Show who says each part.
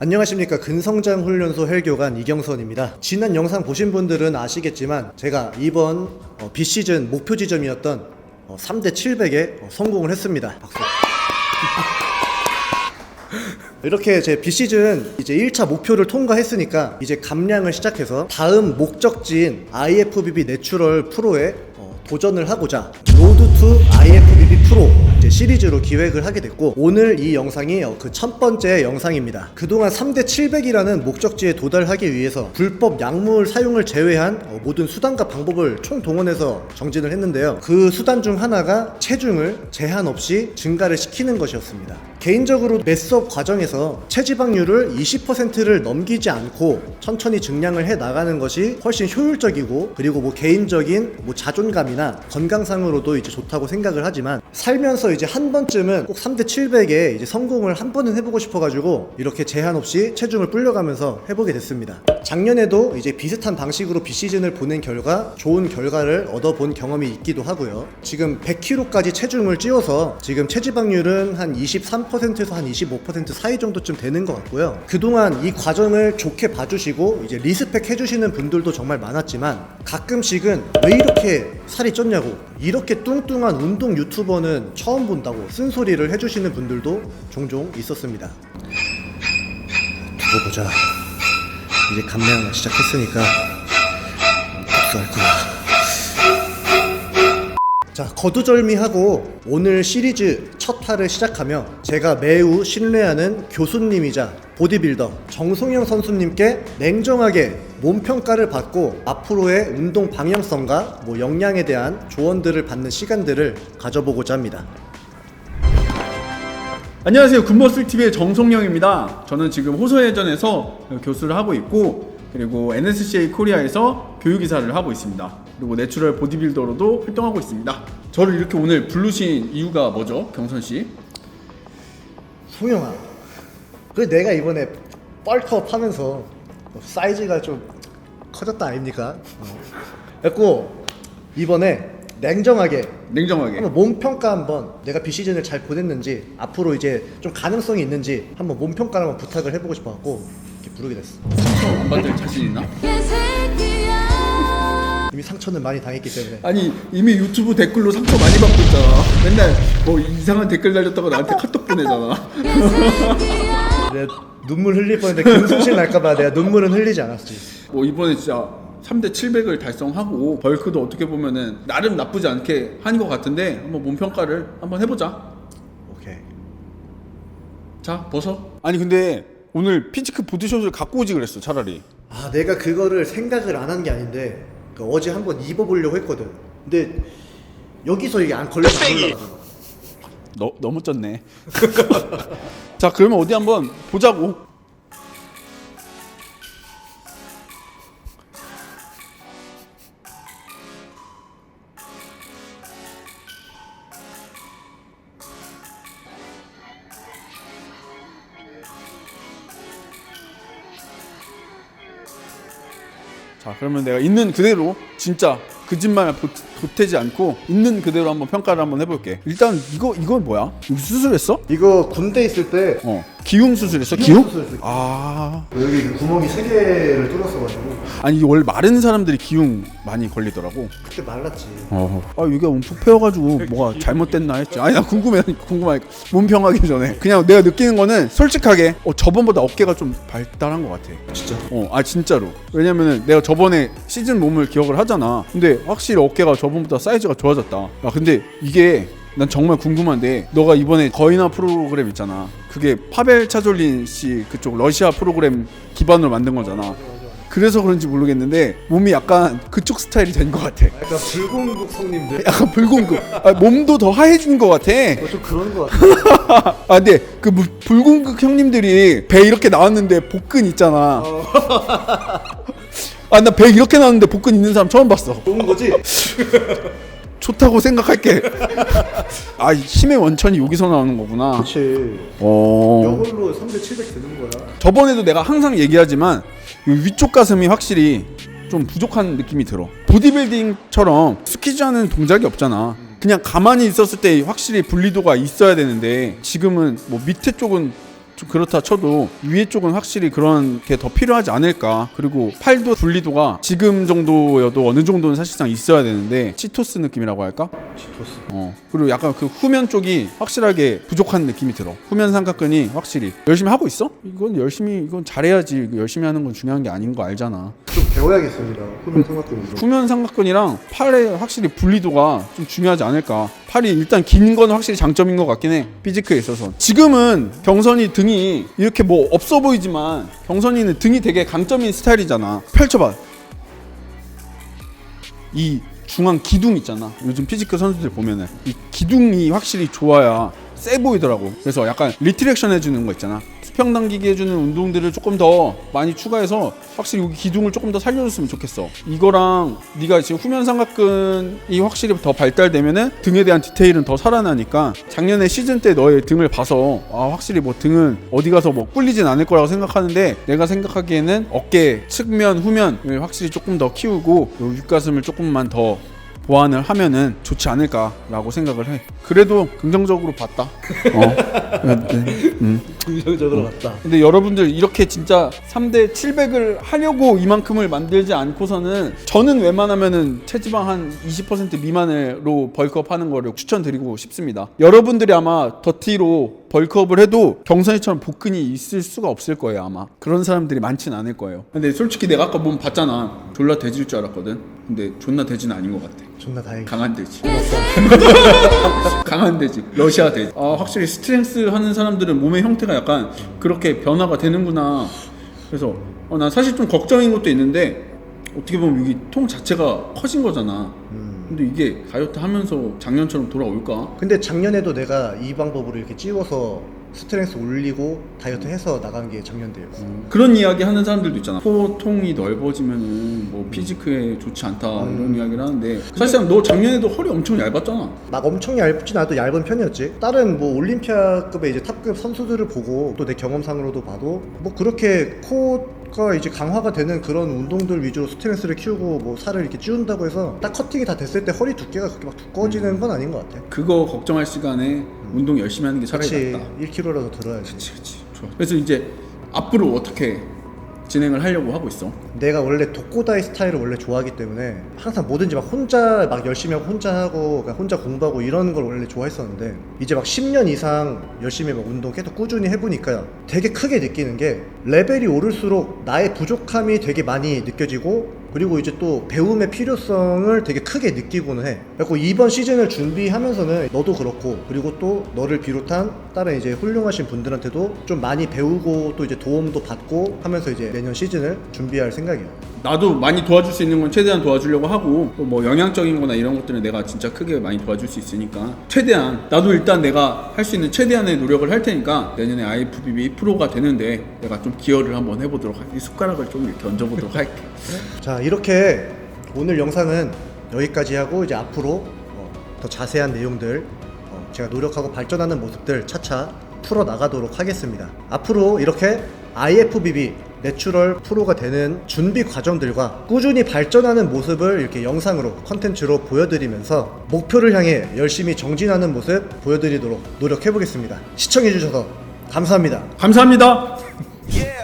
Speaker 1: 안녕하십니까 근성장 훈련소 헬교관 이경선입니다. 지난 영상 보신 분들은 아시겠지만 제가 이번 어, 비시즌 목표 지점이었던 어, 3대 700에 어, 성공을 했습니다. 박수. 이렇게 제 비시즌 이제 1차 목표를 통과했으니까 이제 감량을 시작해서 다음 목적지인 IFBB 내추럴 프로에 어, 도전을 하고자 로드 투 IFBB 프로 이제 시리즈로 기획을 하게 됐고 오늘 이 영상이 어, 그첫 번째 영상입니다. 그동안 3대 700이라는 목적지에 도달하기 위해서 불법 약물 사용을 제외한 어, 모든 수단과 방법을 총동원해서 정진을 했는데요. 그 수단 중 하나가 체중을 제한 없이 증가를 시키는 것이었습니다. 개인적으로 매수업 과정에서 체지방률을 20%를 넘기지 않고 천천히 증량을 해 나가는 것이 훨씬 효율적이고 그리고 뭐 개인적인 뭐 자존감이나 건강상으로도 이제 좋다고 생각을 하지만 살면서 이제 한 번쯤은 꼭 3대 700에 이제 성공을 한 번은 해보고 싶어가지고 이렇게 제한 없이 체중을 불려가면서 해보게 됐습니다. 작년에도 이제 비슷한 방식으로 비시즌을 보낸 결과 좋은 결과를 얻어본 경험이 있기도 하고요. 지금 100kg까지 체중을 찌워서 지금 체지방률은 한 23%에서 한 25% 사이 정도쯤 되는 것 같고요. 그동안 이 과정을 좋게 봐주시고 이제 리스펙 해주시는 분들도 정말 많았지만 가끔씩은 왜 이렇게 살이 쪘냐고 이렇게 뚱뚱한 운동 유튜버는 처음 본다고 쓴소리를 해주시는 분들도 종종 있었습니다. 두고 보자. 이제 감량 시작했으니까 복수할 거야. 자, 거두절미하고 오늘 시리즈 첫 화를 시작하며 제가 매우 신뢰하는 교수님이자 보디빌더 정송영 선수님께 냉정하게 몸 평가를 받고 앞으로의 운동 방향성과 뭐 역량에 대한 조언들을 받는 시간들을 가져보고자 합니다.
Speaker 2: 안녕하세요. 굿머슬 TV의 정송영입니다. 저는 지금 호서예전에서 교수를 하고 있고 그리고 NSCA 코리아에서 교육이사를 하고 있습니다. 그리고 내추럴 보디빌더로도 활동하고 있습니다. 저를 이렇게 오늘 부르신 이유가 뭐죠, 경선 씨?
Speaker 1: 송영아, 그 내가 이번에 뻘컵 하면서 사이즈가 좀 커졌다 아닙니까? 어. 그래갖고 이번에 냉정하게
Speaker 2: 냉정하게.
Speaker 1: 한번 몸 평가 한번 내가 비시즌을 잘 보냈는지 앞으로 이제 좀 가능성이 있는지 한번 몸 평가를 한번 부탁을 해보고 싶어갖고 이렇게 부르게 됐어.
Speaker 2: 안 받을 자신 있나?
Speaker 1: 이미 상처는 많이 당했기 때문에
Speaker 2: 아니 이미 유튜브 댓글로 상처 많이 받고 있잖아. 맨날 뭐 이상한 댓글 달렸다고 나한테 카톡 보내잖아.
Speaker 1: 내가 눈물 흘릴 뻔했는데 근손실 날까봐 내가 눈물은 흘리지 않았지.
Speaker 2: 뭐 이번에 진짜 3대 700을 달성하고 벌크도 어떻게 보면은 나름 나쁘지 않게 한 것 같은데 한번 몸 평가를 한번 해보자.
Speaker 1: 오케이.
Speaker 2: 자 벗어. 아니 근데 오늘 피지크 보드숏을 갖고 오지 그랬어 차라리.
Speaker 1: 아 내가 그거를 생각을 안 한 게 아닌데 그 어제 한 번 입어보려고 했거든. 근데 여기서 이게 안 걸려서 안 올라가잖아.
Speaker 2: 너 너무 쪘네. 자 그러면 어디 한번 보자고. 자 그러면 내가 있는 그대로 진짜 거짓말 보, 보태지 않고 있는 그대로 한번 평가를 한번 해볼게 일단 이거 이건 뭐야? 이거 수술했어?
Speaker 1: 이거 군대 있을 때
Speaker 2: 어 기흉 수술했어?
Speaker 1: 기흉
Speaker 2: 기흉?
Speaker 1: 수술했어.
Speaker 2: 아
Speaker 1: 여기 구멍이 세 개를 뚫었어가지고
Speaker 2: 아니 이게 원래 마른 사람들이 기흉 많이 걸리더라고
Speaker 1: 그때 말랐지.
Speaker 2: 어. 아 이게 움푹 패여가지고 뭐가 잘못됐나 했지 아니 나 궁금해 궁금해 몸 평하기 전에 그냥 내가 느끼는 거는 솔직하게 어, 저번보다 어깨가 좀 발달한 것 같아
Speaker 1: 진짜.
Speaker 2: 어, 아 진짜로. 왜냐면은 내가 저번에 시즌 몸을 기억을 하잖아. 근데 확실히 어깨가 저번보다 사이즈가 좋아졌다. 야, 근데 이게 난 정말 궁금한데 너가 이번에 거인화 프로그램 있잖아. 그게 파벨 차졸린 씨 그쪽 러시아 프로그램 기반으로 만든 거잖아. 그래서 그런지 모르겠는데 몸이 약간 그쪽 스타일이 된 것 같아.
Speaker 1: 약간 불공국 성님들.
Speaker 2: 약간 불공급. 아, 몸도 더 하얘진 것 같아.
Speaker 1: 어, 좀 그런 거 같아.
Speaker 2: 아 근데 그 무- 불공극 형님들이 배 이렇게 나왔는데 복근 있잖아. 아 나 배 이렇게 나왔는데 복근 있는 사람 처음 봤어.
Speaker 1: 좋은 거지?
Speaker 2: 좋다고 생각할게. 아 힘의 원천이 여기서 나오는 거구나.
Speaker 1: 그렇지.
Speaker 2: 어.
Speaker 1: 이걸로 3대 700 되는 거야.
Speaker 2: 저번에도 내가 항상 얘기하지만 이 위쪽 가슴이 확실히 좀 부족한 느낌이 들어. 보디빌딩처럼 스퀴즈 하는 동작이 없잖아. 그냥 가만히 있었을 때 확실히 분리도가 있어야 되는데 지금은 뭐 밑에 쪽은 좀 그렇다 쳐도 위에 쪽은 확실히 그런 게 더 필요하지 않을까. 그리고 팔도 분리도가 지금 정도여도 어느 정도는 사실상 있어야 되는데 치토스 느낌이라고 할까?
Speaker 1: 치토스.
Speaker 2: 어. 그리고 약간 그 후면 쪽이 확실하게 부족한 느낌이 들어. 후면 삼각근이 확실히 열심히 하고 있어? 이건 열심히 이건 잘해야지. 열심히 하는 건 중요한 게 아닌 거 알잖아.
Speaker 1: 좀 배워야겠습니다. 후면 삼각근으로.
Speaker 2: 후면 삼각근이랑 팔의 확실히 분리도가 좀 중요하지 않을까. 팔이 일단 긴 건 확실히 장점인 것 같긴 해. 피지크에 있어서. 지금은 경선이 등이 이렇게 뭐 없어 보이지만 경선이는 등이 되게 강점인 스타일이잖아. 펼쳐봐. 이 중앙 기둥 있잖아. 요즘 피지크 선수들 보면은 이 기둥이 확실히 좋아야 세 보이더라고. 그래서 약간 리트렉션 해주는 거 있잖아. 수평 당기기 해주는 운동들을 조금 더 많이 추가해서 확실히 여기 기둥을 조금 더 살려줬으면 좋겠어. 이거랑 네가 지금 후면 삼각근이 확실히 더 발달되면은 등에 대한 디테일은 더 살아나니까 작년에 시즌 때 너의 등을 봐서 아 확실히 뭐 등은 어디 가서 뭐 꿀리진 않을 거라고 생각하는데 내가 생각하기에는 어깨 측면 후면을 확실히 조금 더 키우고 요 윗가슴을 조금만 더 보완을 하면은 좋지 않을까라고 생각을 해. 그래도 긍정적으로 봤다. 어. 음.
Speaker 1: 긍정적으로 봤다.
Speaker 2: 근데 여러분들 이렇게 진짜 3대 700을 하려고 이만큼을 만들지 않고서는 저는 웬만하면은 체지방 한 20% 미만으로 벌크업 하는 거를 추천드리고 싶습니다. 여러분들이 아마 더티로 벌크업을 해도 경선이처럼 복근이 있을 수가 없을 거예요 아마 그런 사람들이 많진 않을 거예요 근데 솔직히 내가 아까 몸 봤잖아 졸라 돼질 줄 알았거든 근데 존나 돼지는 아닌 것 같아.
Speaker 1: 존나 다행이다.
Speaker 2: 강한 돼지. 강한 돼지. 러시아 돼지. 아 확실히 스트렝스 하는 사람들은 몸의 형태가 약간 그렇게 변화가 되는구나. 그래서 어, 난 사실 좀 걱정인 것도 있는데 어떻게 보면 여기 통 자체가 커진 거잖아. 근데 이게 다이어트 하면서 작년처럼 돌아올까?
Speaker 1: 근데 작년에도 내가 이 방법으로 이렇게 찌워서 스트렝스 올리고 다이어트 해서 나간 게 작년대였어.
Speaker 2: 그런 이야기 하는 사람들도 있잖아. 포통이 넓어지면은 뭐 피지크에 좋지 않다 이런 이야기를 하는데 사실상 너 작년에도 허리 엄청 얇았잖아.
Speaker 1: 막 엄청 얇진 않아도 얇은 편이었지. 다른 뭐 올림피아급의 이제 탑급 선수들을 보고 또 내 경험상으로도 봐도 뭐 그렇게 코 가 이제 강화가 되는 그런 운동들 위주로 스트렝스를 키우고 뭐 살을 이렇게 찌운다고 해서 딱 커팅이 다 됐을 때 허리 두께가 그렇게 막 두꺼워지는 건 아닌 것 같아.
Speaker 2: 그거 걱정할 시간에 운동 열심히 하는 게 차라리
Speaker 1: 그렇지.
Speaker 2: 낫다
Speaker 1: 1kg라도 들어야지.
Speaker 2: 그치 그치 좋아 그래서 이제 앞으로 어떻게 진행을 하려고 하고 있어.
Speaker 1: 내가 원래 독고다이 스타일을 원래 좋아하기 때문에 항상 뭐든지 막 혼자 막 열심히 하고 혼자 하고 그러니까 혼자 공부하고 이런 걸 원래 좋아했었는데 이제 막 10년 이상 열심히 막 운동 계속 꾸준히 해보니까 되게 크게 느끼는 게 레벨이 오를수록 나의 부족함이 되게 많이 느껴지고 그리고 이제 또 배움의 필요성을 되게 크게 느끼고는 해. 그래서 이번 시즌을 준비하면서는 너도 그렇고 그리고 또 너를 비롯한 다른 이제 훌륭하신 분들한테도 좀 많이 배우고 또 이제 도움도 받고 하면서 이제 내년 시즌을 준비할 생각이야.
Speaker 2: 나도 많이 도와줄 수 있는 건 최대한 도와주려고 하고 또 뭐 영양적인 거나 이런 것들은 내가 진짜 크게 많이 도와줄 수 있으니까 최대한 나도 일단 내가 할 수 있는 최대한의 노력을 할 테니까 내년에 IFBB 프로가 되는데 내가 좀 기여를 한번 해보도록 할게 이 숟가락을 좀 이렇게 얹어보도록 할게
Speaker 1: 자 이렇게 오늘 영상은 여기까지 하고 이제 앞으로 어, 더 자세한 내용들 어, 제가 노력하고 발전하는 모습들 차차 풀어 나가도록 하겠습니다. 앞으로 이렇게 IFBB 내추럴 프로가 되는 준비 과정들과 꾸준히 발전하는 모습을 이렇게 영상으로 컨텐츠로 보여드리면서 목표를 향해 열심히 정진하는 모습 보여드리도록 노력해 보겠습니다. 시청해 주셔서 감사합니다.
Speaker 2: 감사합니다